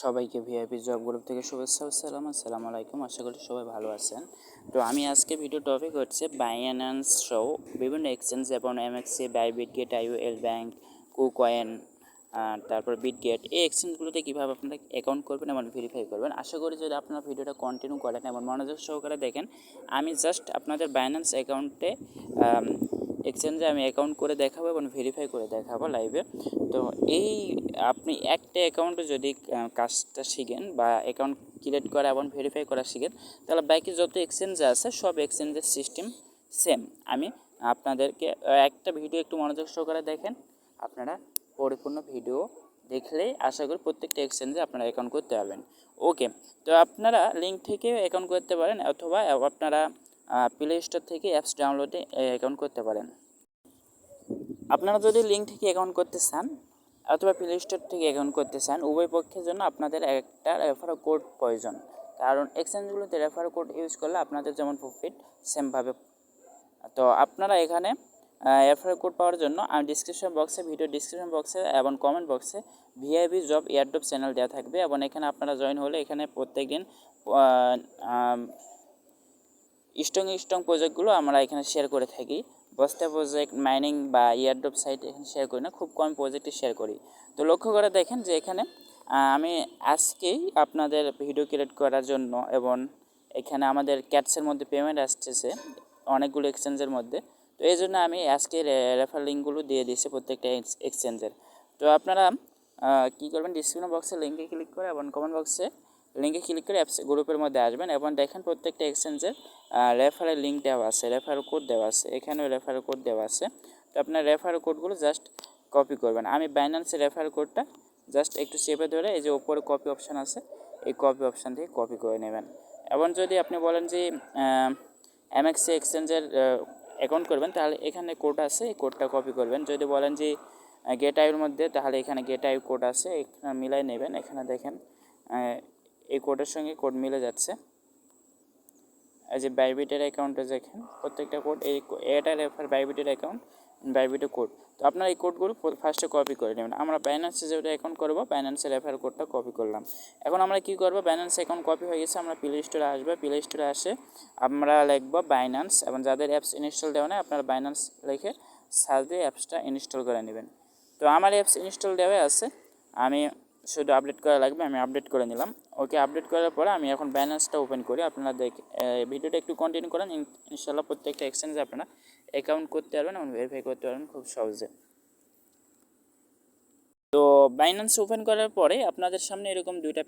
সবাইকে VIP job group থেকে শুভেচ্ছা আসসালাম আসসালামু আলাইকুম, আশা করি সবাই ভালো আছেন। তো আমি আজকে ভিডিও টপিক হচ্ছে বাইন্যান্স শো বিভিন্ন এক্সচেঞ্জ যেমন MEXC Bybit Gate io LBank KuCoin তারপর বিটগেট এই এক্সচেঞ্জগুলোতে কীভাবে আপনারা অ্যাকাউন্ট করবেন এবং ভেরিফাই করবেন। আশা করি যদি আপনারা ভিডিওটা কন্টিনিউ করেন এবং মনোযোগ সহকারে দেখেন, আমি জাস্ট আপনাদের বাইন্যান্স অ্যাকাউন্টে এক্সচেঞ্জে আমি অ্যাকাউন্ট করে দেখাবো এবং ভেরিফাই করে দেখাবো লাইভে তো এই আপনি একটা অ্যাকাউন্টে যদি কাজটা শিখেন বা অ্যাকাউন্ট ক্রিয়েট করা এবং ভেরিফাই করা শিখেন, তাহলে বাকি যত এক্সচেঞ্জ আছে, সব এক্সচেঞ্জের সিস্টেম সেম আমি আপনাদেরকে একটা ভিডিও একটু মনোযোগ সহকারে দেখেন। আপনারা পরিপূর্ণ ভিডিও দেখলেই আশা করি প্রত্যেকটা এক্সচেঞ্জে আপনারা অ্যাকাউন্ট করতে পারবেন। ওকে তো আপনারা লিঙ্ক থেকে অ্যাকাউন্ট করতে পারেন অথবা আপনারা প্লে স্টোর থেকে অ্যাপস ডাউনলোডে অ্যাকাউন্ট করতে পারেন। আপনারা যদি লিঙ্ক থেকে অ্যাকাউন্ট করতে চান, অথবা প্লে স্টোর থেকে অ্যাকাউন্ট করতে চান, উভয় পক্ষের জন্য আপনাদের একটা রেফার কোড প্রয়োজন। কারণ এক্সচেঞ্জগুলোতে রেফার কোড ইউজ করলে আপনাদের যেমন প্রফিট সেমভাবে তো আপনারা এখানে রেফার কোড পাওয়ার জন্য আমি ডিসক্রিপশন বক্সে ভিডিও ডিসক্রিপশন বক্সে এবং কমেন্ট বক্সে ভিআইবি জব এয়ারড্রপ চ্যানেল দেওয়া থাকবে এবং এখানে আপনারা জয়েন হলে এখানে প্রত্যেক দিন স্ট্রং স্ট্রং প্রজেক্টগুলো আমরা এখানে শেয়ার করে থাকি। বস্তা প্রজেক্ট মাইনিং বা ইয়ারড্রপ সাইট এখানে শেয়ার করি না, খুব কম প্রজেক্টে শেয়ার করি। তো লক্ষ্য করে দেখেন যে এখানে আমি আজকেই আপনাদের ভিডিও ক্রিয়েট করার জন্য এবং এখানে আমাদের ক্যাটসের মধ্যে পেমেন্ট আসতেছে, অনেকগুলো এক্সচেঞ্জের মধ্যে। তো এই জন্য আমি আজকে রেফার লিঙ্কগুলো দিয়ে দিয়েছি প্রত্যেকটা এক্সচেঞ্জের তো আপনারা কী করবেন ডিসক্রিপশন বক্সে লিঙ্কে ক্লিক করে এবং কমেন্ট বক্সে লিঙ্কে ক্লিক করে অ্যাপস গ্রুপের মধ্যে আসবেন এবং দেখেন প্রত্যেকটা এক্সচেঞ্জের রেফারের লিঙ্ক দেওয়া আছে রেফার কোড দেওয়া আছে, এখানেও রেফার কোড দেওয়া আছে। তো আপনার রেফার কোডগুলো জাস্ট কপি করবেন। আমি বাইন্যান্সের রেফার কোডটা জাস্ট একটু চেপে ধরে এই যে ওপরে কপি অপশান আছে, এই কপি অপশান থেকে কপি করে নেবেন। এবং যদি আপনি বলেন যে এমএক্সি এক্সচেঞ্জের অ্যাকাউন্ট করবেন, তাহলে এখানে কোড আছে, এই কোডটা কপি করবেন। যদি বলেন যে গেট আইয়ের মধ্যে, তাহলে এখানে গেট আই কোড আছে, এখানে মিলাই নেবেন। এখানে দেখেন এই কোডের সঙ্গে কোড মিলে যাচ্ছে। এই যে বাইবিটের অ্যাকাউন্টে দেখেন, প্রত্যেকটা কোড, এই এটা রেফার বাইবিটের অ্যাকাউন্ট বাইবিটের কোড তো আপনারা এই কোডগুলো ফার্স্টে কপি করে নেবেন। আমরা বাইন্যান্সে যেটা অ্যাকাউন্ট করব বাইন্যান্সের রেফার কোডটা কপি করলাম। এখন আমরা কি করব? বাইন্যান্স অ্যাকাউন্ট কপি হয়ে গেছে, আমরা প্লে স্টোরে আসবে। প্লে স্টোরে আসে আমরা লিখব বাইন্যান্স এবং যাদের অ্যাপস ইনস্টল দেওয়া নেই, আপনারা বাইন্যান্স লিখে সার্চ দিয়ে অ্যাপসটা ইনস্টল করে নেবেন। তো আমার অ্যাপস ইনস্টল দেওয়া আছে। আমি শুধু আপডেট করা লাগবে, আমি আপডেট করে নিলাম। ওকে আপডেট করার পরে আমি এখন ব্যালেন্সটা ওপেন করি, আপনারা দেখ ভিডিওটা একটু কন্টিনিউ করেন, ইন- ইনশাল্লাহ প্রত্যেকটা এক্সচেঞ্জে আপনারা অ্যাকাউন্ট করতে পারবেন এবং ভেরিফাই করতে পারবেন খুব সহজে। তো বাইন্যান্স ওপেন করার পরে আপনাদের সামনে এরকম দুইটা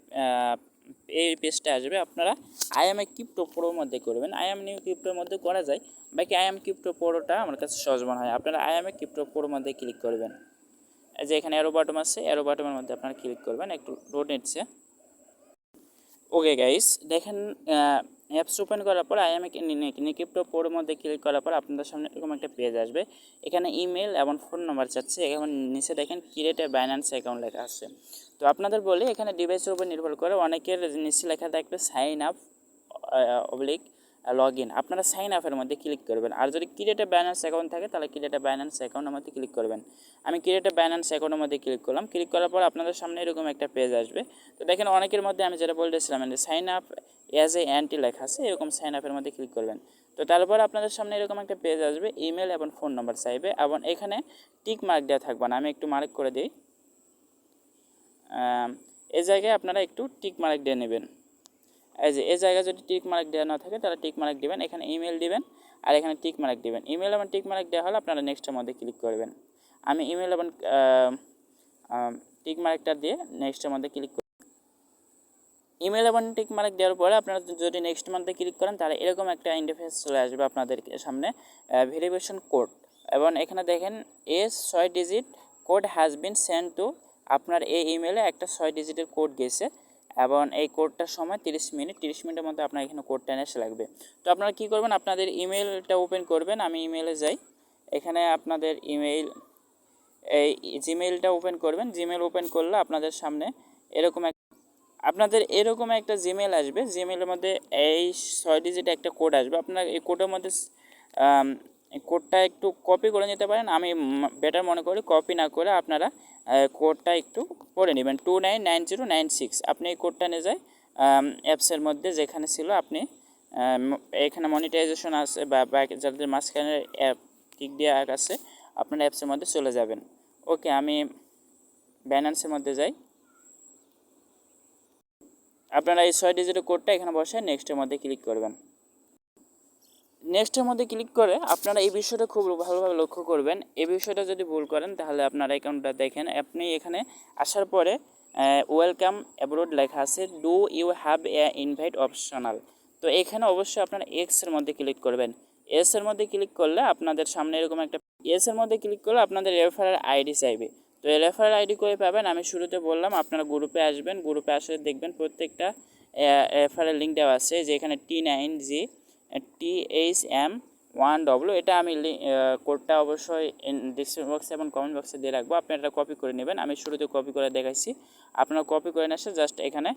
এই পেজটা আসবে। আপনারা আইএমএ ক্রিপ্টো প্রোর মধ্যে করবেন। আইএম নিউ ক্রিপ্টোর মধ্যে করা যায়। বাকি আইএম ক্রিপ্টো প্রোটা আমার কাছে সহজ মনে হয়। আপনারা আইএমএ ক্রিপ্টো প্রোর মধ্যে ক্লিক করবেন। যে এখানে অ্যারো বাটম আছে অ্যারো বাটমের মধ্যে আপনারা ক্লিক করবেন, একটু নিচ্ছে। ওকে গাইস দেখেন অ্যাপস ওপেন করার পর আই আইএমএ নিকিপ্টো পোর মধ্যে ক্লিক করার পর, আপনাদের সামনে এরকম একটা পেজ আসবে। এখানে ইমেল এবং ফোন নাম্বার চাচ্ছে। এখন নিচে দেখেন ক্রিয়েট এ বাইন্যান্স অ্যাকাউন্ট লেখা আছে। তো আপনাদের বলি, এখানে ডিভাইসের উপর নির্ভর করে অনেকের নিচে লেখা থাকবে sign up oblique log in আপনারা সাইন আপের মধ্যে ক্লিক করবেন। আর যদি ক্রিয়েটে ব্যালেন্স অ্যাকাউন্ট থাকে, তাহলে ক্রিয়েটে ব্যালেন্স অ্যাকাউন্টের মধ্যে ক্লিক করবেন। আমি ক্রিয়েটে ব্যালেন্স অ্যাকাউন্টের মধ্যে ক্লিক করলাম। ক্লিক করার পর আপনাদের সামনে এরকম একটা পেজ আসবে। তো দেখেন অনেকের মধ্যে আমি যেটা বলতেছিলাম, যে sign up as a anti লেখা আছে, এরকম সাইন আপের মধ্যে ক্লিক করবেন। তো তারপর আপনাদের সামনে এরকম একটা পেজ আসবে ইমেল এবং ফোন নাম্বার চাইবে। এবং এখানে টিক মার্ক দেওয়া থাকবে না, আমি একটু মার্ক করে দিই। এই জায়গায় আপনারা একটু টিক মার্ক দিয়ে নেবেন। এই যে, এই জায়গায় যদি টিক মার্ক দেওয়া না থাকে, তাহলে টিক মার্ক দিবেন। এখানে ইমেল দিবেন আর এখানে টিক মার্ক দিবেন। ইমেল এবং টিক মার্ক দেওয়া হলে আপনারা নেক্সটের মধ্যে ক্লিক করবেন। আমি ইমেল এবং টিক মার্কটা দিয়ে নেক্সটের মধ্যে ক্লিক করি। ইমেল এবং টিক মার্ক দেওয়ার পরে আপনারা যদি নেক্সট মান্থে ক্লিক করেন, তাহলে এরকম একটা ইন্টারফেস চলে আসবে আপনাদের সামনে ভেরিফিকেশন কোড এবং এখানে দেখেন এস ছয় digit code has been send to আপনার এই ইমেলে একটা ছয় ডিজিটের কোড গেছে। এবং এই কোডটার সময় তিরিশ মিনিট, তিরিশ মিনিটের মধ্যে আপনার এখানে কোডটা এসে লাগবে। তো আপনারা কী করবেন? আপনাদের ইমেলটা ওপেন করবেন, আমি ইমেলে যাই। এখানে আপনাদের ইমেইল এই জিমেইলটা ওপেন করবেন। জিমেইল ওপেন করলে আপনাদের সামনে এরকম এক, আপনাদের এরকম একটা জিমেল আসবে। জিমেলের মধ্যে এই ছয় ডিজিট একটা কোড আসবে। আপনার এই কোডের মধ্যে কোডটা একটু কপি করে নিতে পারেন। আমি বেটার মনে করি কপি না করে আপনারা কোডটা একটু পড়ে নেবেন two nine nine zero nine six আপনি এই কোডটা নিয়ে যায় অ্যাপসের মধ্যে যেখানে ছিল আপনি এখানে মনিটাইজেশন আছে বা যাদের মাঝখানে অ্যাপ টিক দেওয়া আছে, আপনার অ্যাপসের মধ্যে চলে যাবেন। ওকে আমি ব্যানান্সের মধ্যে যাই। আপনারা এই ছয় ডিজিটের কোডটা এখানে বসে নেক্সটের মধ্যে ক্লিক করবেন। নেক্সটের মধ্যে ক্লিক করে আপনারা এই বিষয়টা খুব ভালোভাবে লক্ষ্য করবেন। এই বিষয়টা যদি ভুল করেন, তাহলে আপনারা অ্যাকাউন্টটা দেখেন। আপনি এখানে আসার পরে ওয়েলকাম অ্যাব্রোড লেখা আছে do you have a invite optional তো এখানে অবশ্যই আপনারা এক্সের মধ্যে ক্লিক করবেন। এস মধ্যে ক্লিক করলে আপনাদের সামনে এরকম একটা এস এর মধ্যে ক্লিক করলে আপনাদের রেফারেল আইডি চাইবে। তো এই রেফারেল আইডি করে পাবেন? আমি শুরুতে বললাম, আপনারা গ্রুপে আসবেন। গ্রুপে আসলে দেখবেন প্রত্যেকটা রেফারেল লিঙ্ক দেওয়া আছে যে এখানে T nine G T H M one W এটা আমি কোডটা অবশ্যই ডিসক্রিপশন বক্সে এবং কমেন্ট বক্সে দিয়ে রাখব। আপনারা এটা কপি করে নেবেন। আমি শুরুতে কপি করে দেখাইছি। আপনারা কপি করে নিয়ে এসে জাস্ট এখানে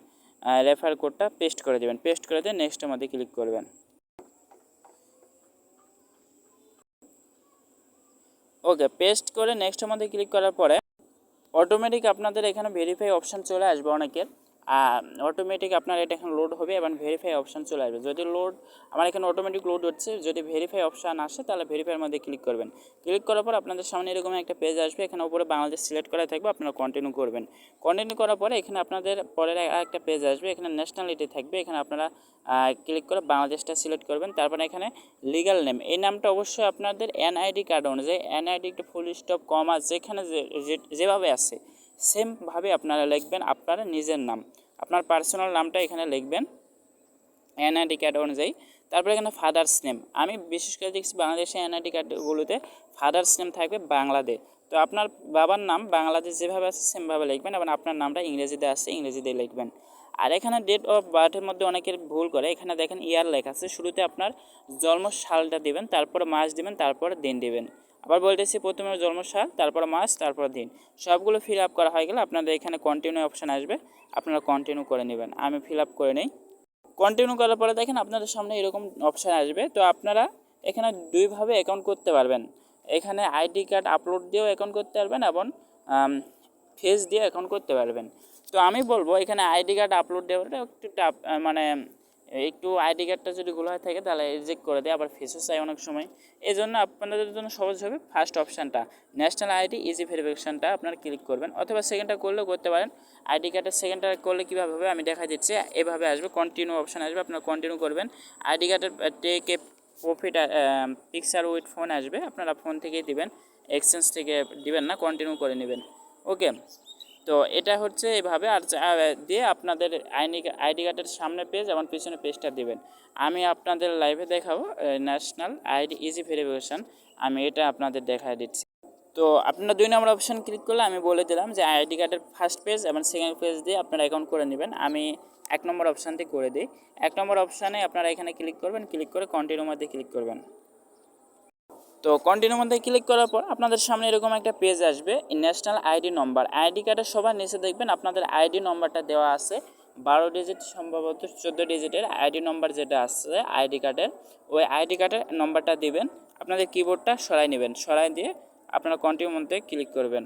রেফার কোডটা পেস্ট করে দেবেন। পেস্ট করে দিয়ে নেক্সটের মধ্যে ক্লিক করবেন। ওকে পেস্ট করে নেক্সটের মধ্যে ক্লিক করার পরে অটোমেটিক আপনাদের এখানে ভেরিফাই অপশান চলে আসবে অনেকের। অটোমেটিক আপনার এটা এখন লোড হবে এবং ভেরিফাই অপশান চলে আসবে। যদি লোড আমার এখানে অটোমেটিক লোড হচ্ছে, যদি ভেরিফাই অপশান আসে, তাহলে ভেরিফাইয়ের মধ্যে ক্লিক করবেন। ক্লিক করার পর আপনাদের সামনে এরকম একটা পেজ আসবে, এখানে উপরে বাংলাদেশ সিলেক্ট করা থাকবে, আপনারা কন্টিনিউ করবেন। কন্টিনিউ করার পরে এখানে আপনাদের পরের একটা পেজ আসবে, এখানে ন্যাশনালিটি থাকবে, এখানে আপনারা ক্লিক করে বাংলাদেশটা সিলেক্ট করবেন। তারপরে এখানে লিগাল নেম এই নামটা অবশ্যই আপনাদের এনআইডি কার্ড অনুযায়ী এনআইডি একটু ফুল স্টপ কমা যেখানে যে- যে- যেভাবে আছে। সেমভাবে আপনারা লিখবেন আপনার নিজের নাম। আপনার পার্সোনাল নামটা এখানে লিখবেন এনআইডি কার্ড অনুযায়ী। তারপরে এখানে ফাদার্স নেম আমি বিশেষ করে দেখছি বাংলাদেশে এনআইডি কার্ডগুলোতে ফাদার্স নেম থাকবে বাংলাদেশ তো আপনার বাবার নাম বাংলাদেশ যেভাবে আছে সেমভাবে লিখবেন এবং আপনার নামটা ইংরেজিতে আছে ইংরেজিতে লিখবেন। আর এখানে ডেট অফ বার্থের মধ্যে অনেকের ভুল করে। এখানে দেখেন ইয়ার লেখা আছে। শুরুতে আপনার জন্ম সালটা দিবেন, তারপরে মাস দিবেন, তারপরে দিন দিবেন। আবার বলতেছি প্রথমে জন্ম সাল তারপর মাস, তারপর দিন। সবগুলো ফিল আপ করা হয়ে গেলে আপনাদের এখানে কন্টিনিউ অপশান আসবে। আপনারা কন্টিনিউ করে নেবেন। আমি ফিল আপ করে নেই। কন্টিনিউ করার পরে দেখেন আপনাদের সামনে এরকম অপশান আসবে। তো আপনারা এখানে দুইভাবে অ্যাকাউন্ট করতে পারবেন। এখানে আইডি কার্ড আপলোড দিয়েও অ্যাকাউন্ট করতে পারবেন এবং ফেস দিয়ে অ্যাকাউন্ট করতে পারবেন। তো আমি বলব, এখানে আইডি কার্ড আপলোড দেওয়াটা একটু মানে একটু আইডি কার্ডটা যদি গুলো হয়ে থাকে, তাহলে রিজেক্ট করে দেয়, আবার ফেসও চাই অনেক সময়। এই জন্য আপনাদের জন্য সহজ হবে ফার্স্ট অপশানটা ন্যাশনাল আইডি ইজি ভেরিফিকেশনটা আপনারা ক্লিক করবেন, অথবা সেকেন্ডটা করলেও করতে পারেন। আইডি কার্ডের সেকেন্ডটা করলে কীভাবে হবে আমি দেখা দিচ্ছি, এভাবে আসবে কন্টিনিউ অপশান আসবে, আপনারা কন্টিনিউ করবেন। আইডি কার্ডের take profit picture with phone আসবে, আপনারা ফোন থেকেই দিবেন এক্সচেঞ্জ থেকে দিবেন না কন্টিনিউ করে নেবেন। ওকে তো এটা হচ্ছে এভাবে আর দিয়ে আপনাদের আইনি আইডি কার্ডের সামনে পেজ এবং পিছনে পেজটা দিবেন। আমি আপনাদের লাইভে দেখাবো ন্যাশনাল আইডি ইজি ভেরিফিকেশন আমি এটা আপনাদের দেখায় দিচ্ছি। তো আপনারা দুই নম্বর অপশান ক্লিক করলে আমি বলে দিলাম যে আইডি কার্ডের ফার্স্ট পেজ এবং সেকেন্ড পেজ দিয়ে আপনারা অ্যাকাউন্ট করে নেবেন। আমি এক নম্বর অপশানটি করে দিই। এক নম্বর অপশানে আপনারা এখানে ক্লিক করবেন। ক্লিক করে কন্টিনিউ মধ্যে ক্লিক করবেন। তো কন্টিনিউ মধ্যে ক্লিক করার পর আপনাদের সামনে এরকম একটা পেজ আসবে ন্যাশনাল আইডি নম্বর আইডি কার্ডের সবার নিচে দেখবেন আপনাদের আইডি নম্বরটা দেওয়া আছে। বারো ডিজিট সম্ভবত চোদ্দ ডিজিটের আইডি নম্বর যেটা আছে আইডি কার্ডের ওই আইডি কার্ডের নম্বরটা দিবেন। আপনাদের কিবোর্ডটা সরাই নেবেন। সরাই দিয়ে আপনারা কন্টিনিউ মধ্যে ক্লিক করবেন।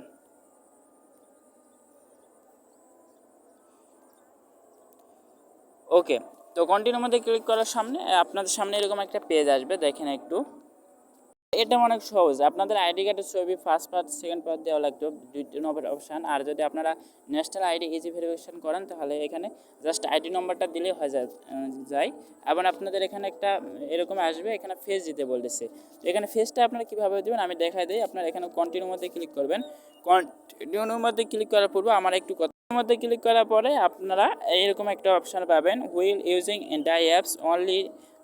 ওকে তো কন্টিনিউ মধ্যে ক্লিক করার সামনে, আপনাদের সামনে এরকম একটা পেজ আসবে, দেখেন একটু। এটা অনেক সহজ। আপনাদের আইডি কার্ডের ছবি ফার্স্ট পার্ট সেকেন্ড পার্ট দেওয়া লাগতো দুইটি নম্বর অপশান আর যদি আপনারা ন্যাশনাল আইডি ইজি ভেরিফিকেশন করেন, তাহলে এখানে জাস্ট আইডি নম্বরটা দিলেই হয়ে যায় এবং আপনাদের এখানে একটা, এরকম আসবে, এখানে ফেস দিতে বলতেছে। এখানে ফেসটা আপনারা কীভাবে দেবেন? আমি দেখাই দিই। আপনারা এখানে কন্টিনিউ মধ্যে ক্লিক করবেন। কন্টিনিউর মধ্যে ক্লিক করার পূর্বে আমার একটু কথা মধ্যে ক্লিক করার পরে আপনারা এইরকম একটা অপশান পাবেন while using the apps only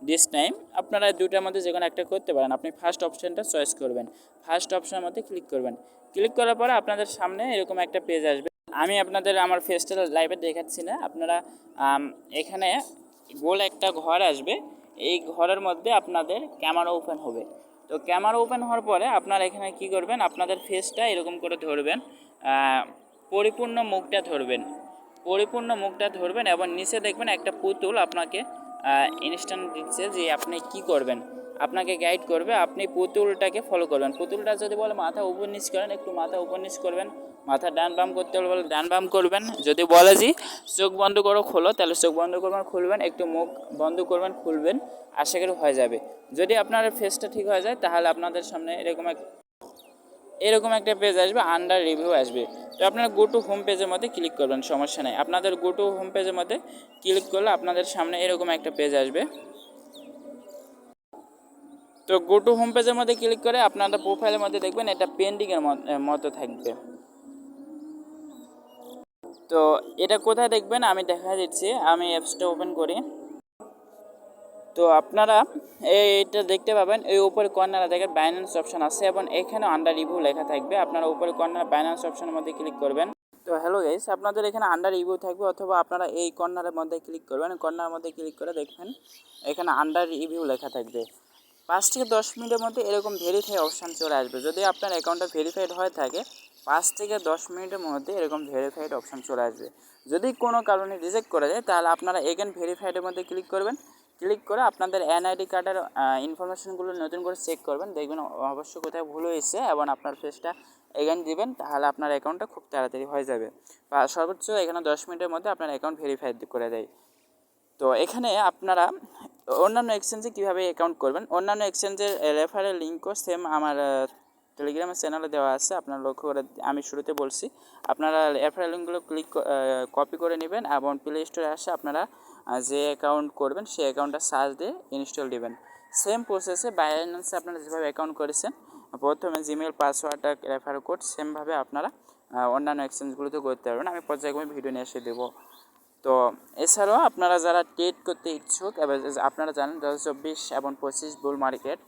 this time আপনারা দুটার মধ্যে যে কোনো একটা করতে পারেন। আপনি ফার্স্ট অপশানটা চয়েস করবেন। ফার্স্ট অপশানের মধ্যে ক্লিক করবেন। ক্লিক করার পরে আপনাদের সামনে এরকম একটা পেজ আসবে। আমি আপনাদের আমার ফেসটা লাইভে দেখাচ্ছি না। আপনারা এখানে গোল একটা ঘর আসবে। এই ঘরের মধ্যে আপনাদের ক্যামেরা ওপেন হবে। তো ক্যামেরা ওপেন হওয়ার পরে আপনারা এখানে কি করবেন? আপনাদের ফেসটা এরকম করে ধরবেন। পরিপূর্ণ মুখটা ধরবেন। পরিপূর্ণ মুখটা ধরবেন এবং নিচে দেখবেন একটা পুতুল আপনাকে ইনস্ট্যান্ট দিচ্ছে যে আপনি কি করবেন। আপনাকে গাইড করবে, আপনি পুতুলটাকে ফলো করবেন। পুতুলটা যদি বলে মাথা উপর নিচ করেন, একটু মাথা উপর নিচ করবেন, মাথা ডান বাম করতে বলে ডান বাম করবেন। যদি বলে যে চোখ বন্ধ করো, খোলো, তাহলে চোখ বন্ধ করবেন, খুলবেন, একটু মুখ বন্ধ করবেন, খুলবেন, আশা করি হয়ে যাবে। যদি আপনার ফেসটা ঠিক হয়ে যায়, তাহলে আপনাদের সামনে এরকম এক এরকম একটা পেজ আসবে আন্ডার রিভিউ আসবে। তো আপনারা গো টু হোম পেজের মধ্যে ক্লিক করবেন, সমস্যা নেই। আপনাদের গো টু হোম পেজের মধ্যে ক্লিক করলে আপনাদের সামনে এরকম একটা পেজ আসবে। তো গো টু হোম পেজের মধ্যে ক্লিক করে আপনারা প্রোফাইলের মধ্যে দেখবেন এটা পেন্ডিংয়ের মতো থাকবে। তো এটা কোথায় দেখবেন? আমি দেখা দিচ্ছি, আমি অ্যাপসটা ওপেন করি। তো আপনারা এইটা দেখতে পাবেন, এই উপরে কর্নারে দেখেন বাইন্যান্স অপশন আছে এবং এখানে আন্ডার রিভিউ লেখা থাকবে। আপনারা উপরে কর্নার বাইন্যান্স অপশনের মধ্যে ক্লিক করবেন। তো হ্যালো গাইস আপনাদের এখানে আন্ডার রিভিউ থাকবে অথবা আপনারা এই কর্নারের মধ্যে ক্লিক করবেন। কর্নারের মধ্যে ক্লিক করে দেখবেন, এখানে আন্ডার রিভিউ লেখা থাকবে। পাঁচ থেকে দশ মিনিটের মধ্যে এরকম ভেরিফাই অপশান চলে আসবে। যদি আপনার অ্যাকাউন্টটা ভেরিফাইড হয়ে থাকে, পাঁচ থেকে দশ মিনিটের মধ্যে এরকম ভেরিফাইড অপশান চলে আসবে। যদি কোনো কারণে রিজেক্ট করে যায়, তাহলে আপনারা এগেন ভেরিফাইডের মধ্যে ক্লিক করবেন। ক্লিক করে আপনাদের এনআইডি কার্ডের ইনফরমেশনগুলো নতুন করে চেক করবেন। দেখবেন অবশ্যই কোথায় ভুল হয়েছে এবং আপনার ফেসটা এগেন দিবেন, তাহলে আপনার অ্যাকাউন্টটা খুব তাড়াতাড়ি হয়ে যাবে। বা সর্বোচ্চ এখানে দশ মিনিটের মধ্যে আপনার অ্যাকাউন্ট ভেরিফাই করে দেয়। তো এখানে আপনারা অন্যান্য এক্সচেঞ্জে কীভাবে অ্যাকাউন্ট করবেন? অন্যান্য এক্সচেঞ্জের রেফারের লিঙ্কও সেম আমার টেলিগ্রামের চ্যানেলে দেওয়া আছে। আপনারা লক্ষ্য করে আমি শুরুতে বলছি, আপনারা রেফারেল লিঙ্কগুলো ক্লিক কপি করে নেবেন এবং প্লে স্টোরে আসে আপনারা যে অ্যাকাউন্ট করবেন, সেই অ্যাকাউন্টটা সার্চ দিয়ে ইনস্টল দেবেন। সেম প্রসেসে বাইন্যান্সে আপনারা যেভাবে অ্যাকাউন্ট করেছেন, প্রথমে জিমেল পাসওয়ার্ডটা রেফার কোড সেমভাবে আপনারা অন্যান্য এক্সচেঞ্জগুলোতে করতে পারবেন। আমি পর্যায়ক্রমে ভিডিও নিয়ে এসে দেবো। তো এছাড়াও আপনারা যারা ট্রেড করতে ইচ্ছুক, এবার আপনারা জানেন দু চব্বিশ এবং পঁচিশ বুল মার্কেট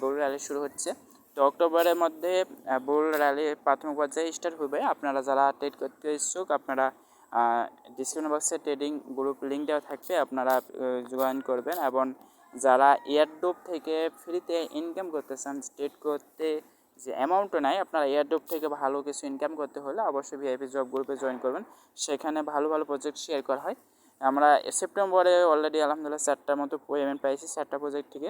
বুল র্যালি শুরু হচ্ছে। তো অক্টোবরের মধ্যে বুল র্যালি প্রাথমিক পর্যায়ে স্টার্ট হবে। আপনারা যারা ট্রেড করতে ইচ্ছুক, আপনারা ডিসক্রিপশন বক্সে ট্রেডিং গ্রুপ লিঙ্ক দেওয়া থাকবে, আপনারা জয়েন করবেন এবং যারা এয়ারডোপ থেকে ফ্রিতে ইনকাম করতে চান ট্রেড করতে যে অ্যামাউন্টও নাই, আপনারা এয়ারডোপ থেকে ভালো কিছু ইনকাম করতে হলে অবশ্যই ভিআইপি জব গ্রুপে জয়েন করবেন। সেখানে ভালো ভালো প্রজেক্ট শেয়ার করা হয়। আমরা সেপ্টেম্বরে অলরেডি আলহামদুলিল্লাহ চারটার মতো পেমেন্ট পেয়েছি চারটা প্রজেক্ট থেকে।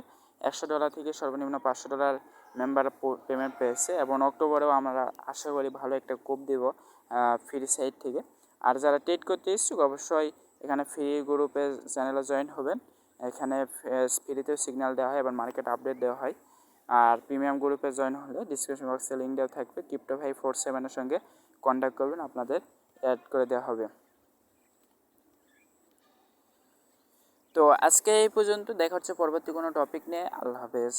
একশো ডলার থেকে সর্বনিম্ন পাঁচশো ডলার মেম্বার পেমেন্ট পেয়েছে এবং অক্টোবরেও আমরা আশা করি ভালো একটা কোপ দেব ফ্রি সাইড থেকে। আর যারা ট্রেড করতে ইচ্ছুক, অবশ্যই এখানে ফ্রি গ্রুপে চ্যানেলে জয়েন হবেন। এখানে ফ্রিতেও সিগন্যাল দেওয়া হয় এবং মার্কেট আপডেট দেওয়া হয়। আর প্রিমিয়াম গ্রুপে জয়েন হলে ডিসক্রিপশন বক্সে লিঙ্ক দেওয়া থাকবে। ক্রিপ্টো ভাই ফোর সেভেনের সঙ্গে কন্ট্যাক্ট করবেন, আপনাদের অ্যাড করে দেওয়া হবে। তো আজকে এই পর্যন্ত, দেখা হচ্ছে পরবর্তী কোনো টপিক নিয়ে। আল্লাহ হাফেজ।